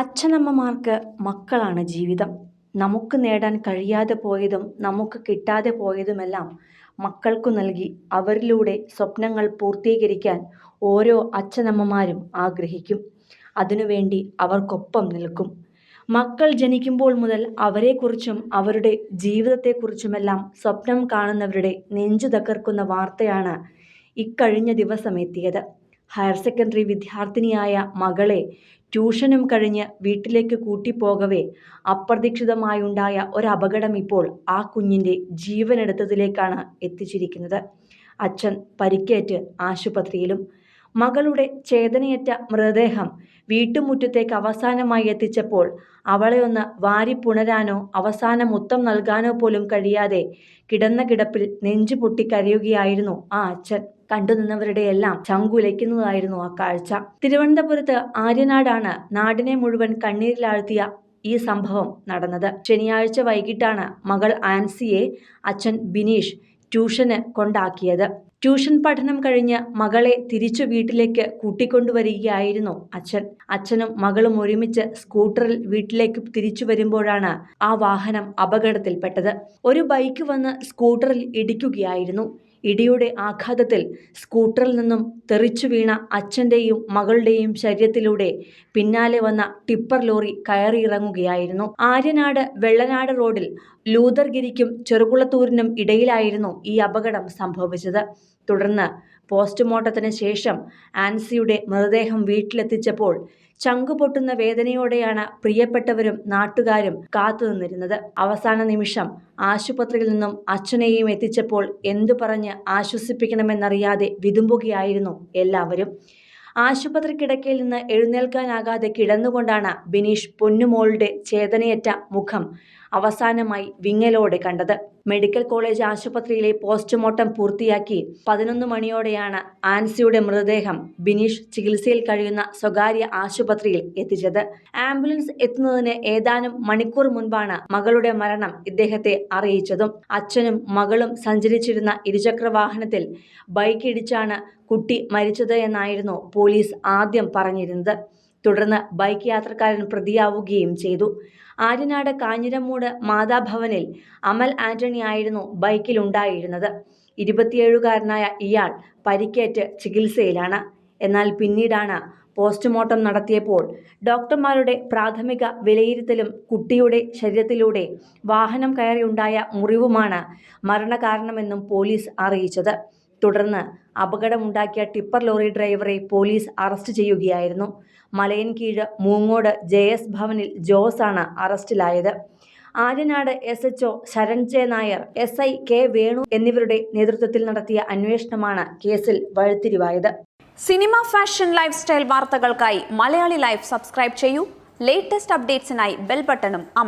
അച്ഛനമ്മമാർക്ക് മക്കളാണ് ജീവിതം. നമുക്ക് നേടാൻ കഴിയാതെ പോയതും നമുക്ക് കിട്ടാതെ പോയതുമെല്ലാം മക്കൾക്കു നൽകി അവരിലൂടെ സ്വപ്നങ്ങൾ പൂർത്തീകരിക്കാൻ ഓരോ അച്ഛനമ്മമാരും ആഗ്രഹിക്കും. അതിനുവേണ്ടി അവർക്കൊപ്പം നിൽക്കും. മക്കൾ ജനിക്കുമ്പോൾ മുതൽ അവരെക്കുറിച്ചും അവരുടെ ജീവിതത്തെക്കുറിച്ചുമെല്ലാം സ്വപ്നം കാണുന്നവരുടെ നെഞ്ചു തകർക്കുന്ന വാർത്തയാണ് ഇക്കഴിഞ്ഞ ദിവസം എത്തിയത്. ഹയർ സെക്കൻഡറി വിദ്യാർത്ഥിനിയായ മകളെ ട്യൂഷനും കഴിഞ്ഞ് വീട്ടിലേക്ക് കൂട്ടിപ്പോകവേ അപ്രതീക്ഷിതമായുണ്ടായ ഒരപകടം ഇപ്പോൾ ആ കുഞ്ഞിന്റെ ജീവനെടുത്തതിലേക്കാണ് എത്തിച്ചിരിക്കുന്നത്. അച്ഛൻ പരിക്കേറ്റ് ആശുപത്രിയിലും മകളുടെ ചേതനയറ്റ മൃതദേഹം വീട്ടുമുറ്റത്തേക്ക് അവസാനമായി എത്തിച്ചപ്പോൾ അവളെ ഒന്ന് വാരിപ്പുണരാനോ അവസാന മുത്തം നൽകാനോ പോലും കഴിയാതെ കിടന്ന കിടപ്പിൽ നെഞ്ചു പൊട്ടി കരയുകയായിരുന്നു ആ അച്ഛൻ. കണ്ടുനിന്നവരുടെയെല്ലാം ചങ്കുലയ്ക്കുന്നതായിരുന്നു ആ കാഴ്ച. തിരുവനന്തപുരത്ത് ആര്യനാടാണ് നാടിനെ മുഴുവൻ കണ്ണീരിലാഴ്ത്തിയ ഈ സംഭവം നടന്നത്. ശനിയാഴ്ച വൈകിട്ടാണ് മകൾ ആൻസിയെ അച്ഛൻ ബിനീഷ് ട്യൂഷന് കൊണ്ടാക്കിയത്. ട്യൂഷൻ പഠനം കഴിഞ്ഞ് മകളെ തിരിച്ചു വീട്ടിലേക്ക് കൂട്ടിക്കൊണ്ടുവരികയായിരുന്നു അച്ഛൻ. അച്ഛനും മകളും ഒരുമിച്ച് സ്കൂട്ടറിൽ വീട്ടിലേക്ക് തിരിച്ചു വരുമ്പോഴാണ് ആ വാഹനം അപകടത്തിൽപ്പെട്ടത്. ഒരു ബൈക്ക് വന്ന് സ്കൂട്ടറിൽ ഇടിക്കുകയായിരുന്നു. ഇടിയുടെ ആഘാതത്തിൽ സ്കൂട്ടറിൽ നിന്നും തെറിച്ചു വീണ അച്ഛന്റെയും മകളുടെയും ശരീരത്തിലൂടെ പിന്നാലെ വന്ന ടിപ്പർ ലോറി കയറിയിറങ്ങുകയായിരുന്നു. ആര്യനാട് വെള്ളനാട് റോഡിൽ ലൂതർഗിരിക്കും ചെറുകുളത്തൂരിനും ഇടയിലായിരുന്നു ഈ അപകടം സംഭവിച്ചത്. തുടർന്ന് പോസ്റ്റ്മോർട്ടത്തിന് ശേഷം ആൻസിയുടെ മൃതദേഹം വീട്ടിലെത്തിച്ചപ്പോൾ ചങ്കു പൊട്ടുന്ന വേദനയോടെയാണ് പ്രിയപ്പെട്ടവരും നാട്ടുകാരും കാത്തുനിന്നിരുന്നത്. അവസാന നിമിഷം ആശുപത്രിയിൽ നിന്നും അച്ഛനെയും എത്തിച്ചപ്പോൾ എന്തു പറഞ്ഞ് ആശ്വസിപ്പിക്കണമെന്നറിയാതെ വിതുമ്പുകയായിരുന്നു എല്ലാവരും. ആശുപത്രി കിടക്കയിൽ നിന്ന് എഴുന്നേൽക്കാനാകാതെ കിടന്നുകൊണ്ടാണ് ബിനീഷ് പൊന്നുമോളുടെ ചേതനയറ്റ മുഖം അവസാനമായി വിങ്ങലോടെ കണ്ടത്. മെഡിക്കൽ കോളേജ് ആശുപത്രിയിലെ പോസ്റ്റ്മോർട്ടം പൂർത്തിയാക്കി പതിനൊന്ന് മണിയോടെയാണ് ആൻസിയുടെ മൃതദേഹം ബിനീഷ് ചികിത്സയിൽ കഴിയുന്ന സ്വകാര്യ ആശുപത്രിയിൽ എത്തിച്ചത്. ആംബുലൻസ് എത്തുന്നതിന് ഏതാനും മണിക്കൂർ മുൻപാണ് മകളുടെ മരണം ഇദ്ദേഹത്തെ അറിയിച്ചതും. അച്ഛനും മകളും സഞ്ചരിച്ചിരുന്ന ഇരുചക്ര വാഹനത്തിൽ ബൈക്ക് ഇടിച്ചാണ് കുട്ടി മരിച്ചത് എന്നായിരുന്നു പോലീസ് ആദ്യം പറഞ്ഞിരുന്നത്. തുടർന്ന് ബൈക്ക് യാത്രക്കാരൻ പ്രതിയാവുകയും ചെയ്തു. ആര്യനാട് കാഞ്ഞിരമൂട് മാതാഭവനിൽ അമൽ ആന്റണി ആയിരുന്നു ബൈക്കിലുണ്ടായിരുന്നത്. ഇരുപത്തിയേഴുകാരനായ ഇയാൾ പരിക്കേറ്റ് ചികിത്സയിലാണ്. എന്നാൽ പിന്നീടാണ് പോസ്റ്റ്മോർട്ടം നടത്തിയപ്പോൾ ഡോക്ടർമാരുടെ പ്രാഥമിക വിലയിരുത്തലും കുട്ടിയുടെ ശരീരത്തിലൂടെ വാഹനം കയറിയുണ്ടായ മുറിവുമാണ് മരണകാരണമെന്നും പോലീസ് അറിയിച്ചത്. തുടർന്ന് അപകടമുണ്ടാക്കിയ ടിപ്പർ ലോറി ഡ്രൈവറെ പോലീസ് അറസ്റ്റ് ചെയ്യുകയായിരുന്നു. മലയൻകീഴ് മൂങ്ങോട് ജെ എസ് ഭവനിൽ ജോസാണ് അറസ്റ്റിലായത്. Aryanad S H O Sharan J Nair S I K Venu എന്നിവരുടെ നേതൃത്വത്തിൽ നടത്തിയ അന്വേഷണമാണ് കേസിൽ വഴിത്തിരിവായത്. സിനിമ ഫാഷൻ ലൈഫ് സ്റ്റൈൽ വാർത്തകൾക്കായി മലയാളി ലൈഫ് സബ്സ്ക്രൈബ് ചെയ്യൂ. ലേറ്റസ്റ്റ് അപ്ഡേറ്റ്സിനായി ബെൽ ബട്ടണും അമർ